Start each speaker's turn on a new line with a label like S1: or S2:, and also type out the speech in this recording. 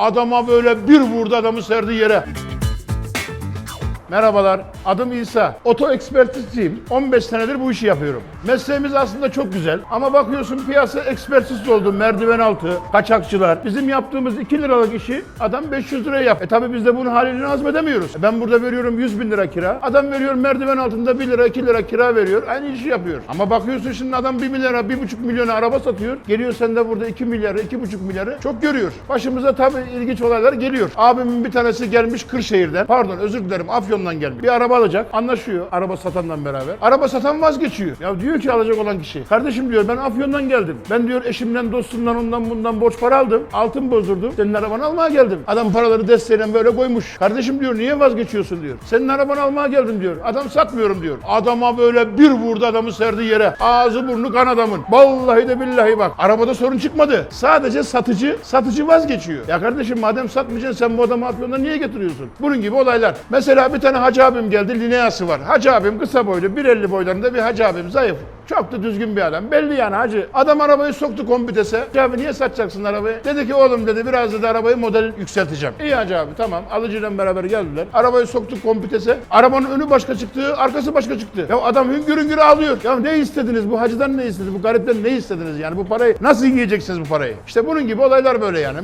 S1: Adama böyle bir vurdu adamı serdi yere. Merhabalar, adım İsa. Oto ekspertizciyim. 15 senedir bu işi yapıyorum. Mesleğimiz aslında çok güzel ama bakıyorsun piyasa ekspertiz oldu. Merdiven altı, kaçakçılar. Bizim yaptığımız 2 liralık işi adam 500 liraya yap. E tabi biz de bunun halini hazmedemiyoruz. E ben burada veriyorum 100 bin lira kira. Adam veriyor merdiven altında 1 lira 2 lira kira veriyor. Aynı işi yapıyor. Ama bakıyorsun şimdi adam 1 milyara 1,5 milyona araba satıyor. Geliyor sen de burada 2 milyarı 2,5 milyarı çok görüyor. Başımıza tabi ilginç olaylar geliyor. Abimin bir tanesi gelmiş Kırşehir'den. Pardon özür dilerim Afyon'dan gelmiş. Bir araba alacak. Anlaşıyor araba satandan beraber. Araba satan vazgeçiyor. Ya diyor ki alacak olan kişi. Kardeşim diyor ben Afyon'dan geldim. Ben diyor eşimden dostumdan ondan bundan borç para aldım. Altın bozdurdum. Senin arabanı almaya geldim. Adam paraları desteğiyle böyle koymuş. Kardeşim diyor niye vazgeçiyorsun diyor. Senin arabanı almaya geldim diyor. Adam satmıyorum diyor. Adama böyle bir vurdu adamı serdi yere. Ağzı burnu kan adamın. Vallahi de billahi bak. Arabada sorun çıkmadı. Sadece satıcı, satıcı vazgeçiyor. Ya kardeşim madem satmayacaksın sen bu adamı Afyon'dan niye getiriyorsun? Bunun gibi olaylar. Mesela bir tane hacı abim geldi. Lineası var. Hacı abim kısa boylu 1.50 boylarında bir hacı abim zayıf. Çok da düzgün bir adam. Belli yani hacı. Adam arabayı soktu kombitese. Hacı abi niye satacaksın arabayı? Dedi ki oğlum dedi biraz dedi arabayı model yükselteceğim. İyi hacı abi tamam. Alıcıyla beraber geldiler. Arabayı soktuk kombitese. Arabanın önü başka çıktı, arkası başka çıktı. Ya adam hüngür hüngür ağlıyor. Ya ne istediniz? Bu hacıdan ne istediniz? Bu garipten ne istediniz? Yani bu parayı nasıl yiyeceksiniz bu parayı? İşte bunun gibi olaylar böyle yani.